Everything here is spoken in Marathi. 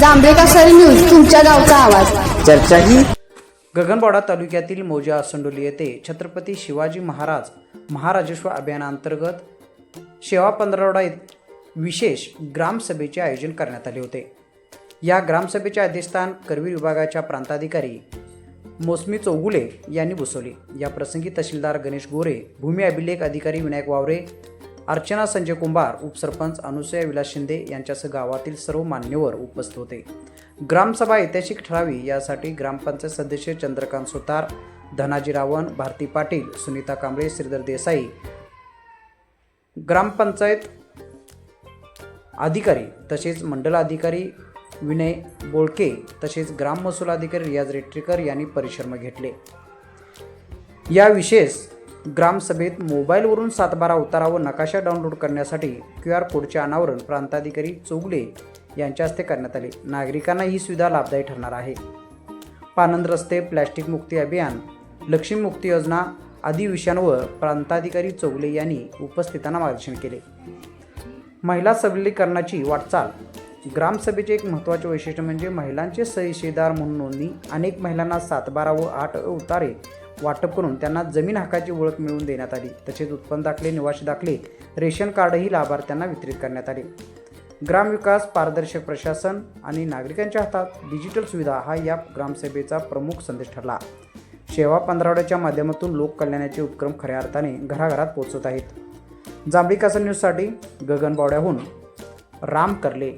जांभेका सर न्यूज तुमच्या गावचा आवाज. चर्चा ही गगनबावडा तालुक्यातील मौजा असंडोली येथे छत्रपती शिवाजी महाराज महाराजेश्वर अभियानांतर्गत शेवा पंधरवडा विशेष ग्रामसभेचे आयोजन करण्यात आले होते. या ग्रामसभेचे अध्यक्षस्थान करवीर विभागाच्या प्रांताधिकारी मोसमी चौगुले यांनी बसवले. या प्रसंगी तहसीलदार गणेश गोरे भूमी अभिलेख अधिकारी विनायक वावरे अर्चना संजय कुंभार उपसरपंच अनुसया विलास शिंदे यांच्यासह गावातील सर्व मान्यवर उपस्थित होते. ग्रामसभा ऐतिहासिक ठरावी यासाठी ग्रामपंचायत सदस्य चंद्रकांत सुतार धनाजी रावण भारती पाटील सुनीता कांबळे श्रीधर देसाई ग्रामपंचायत अधिकारी तसेच मंडल अधिकारी विनय बोळके तसेच ग्राम महसूल अधिकारी रियाज रेट्रीकर यांनी परिश्रम घेतले. या विशेष ग्रामसभेत मोबाईलवरून सातबारा उतारा व नकाशा डाउनलोड करण्यासाठी क्यू आर कोडचे अनावरण प्रांताधिकारी चोगले यांच्या हस्ते करण्यात आले. नागरिकांना ही सुविधा लाभदायी ठरणार आहे. पानंद रस्ते प्लॅस्टिक मुक्ती अभियान लक्ष्मी मुक्ती योजना आदी विषयांवर प्रांताधिकारी चौगले यांनी उपस्थितांना मार्गदर्शन केले. महिला सबलीकरणाची वाटचाल. ग्रामसभेचे एक महत्त्वाचे वैशिष्ट्य म्हणजे महिलांचे सहिशेदार म्हणून नोंदणी. अनेक महिलांना सातबारा व आठ उतारे वाटप करून त्यांना जमीन हक्काची ओळख मिळवून देण्यात आली. तसेच उत्पन्न दाखले निवासी दाखले रेशन कार्डही लाभार्थ्यांना वितरित करण्यात आले. ग्रामविकास पारदर्शक प्रशासन आणि नागरिकांच्या हातात डिजिटल सुविधा हा या ग्रामसभेचा प्रमुख संदेश ठरला. सेवा पंधरवड्याच्या माध्यमातून लोककल्याणाचे उपक्रम खऱ्या अर्थाने घराघरात पोहोचत आहेत. जांभळी कासन न्यूजसाठी गगन बावड्याहून राम करले.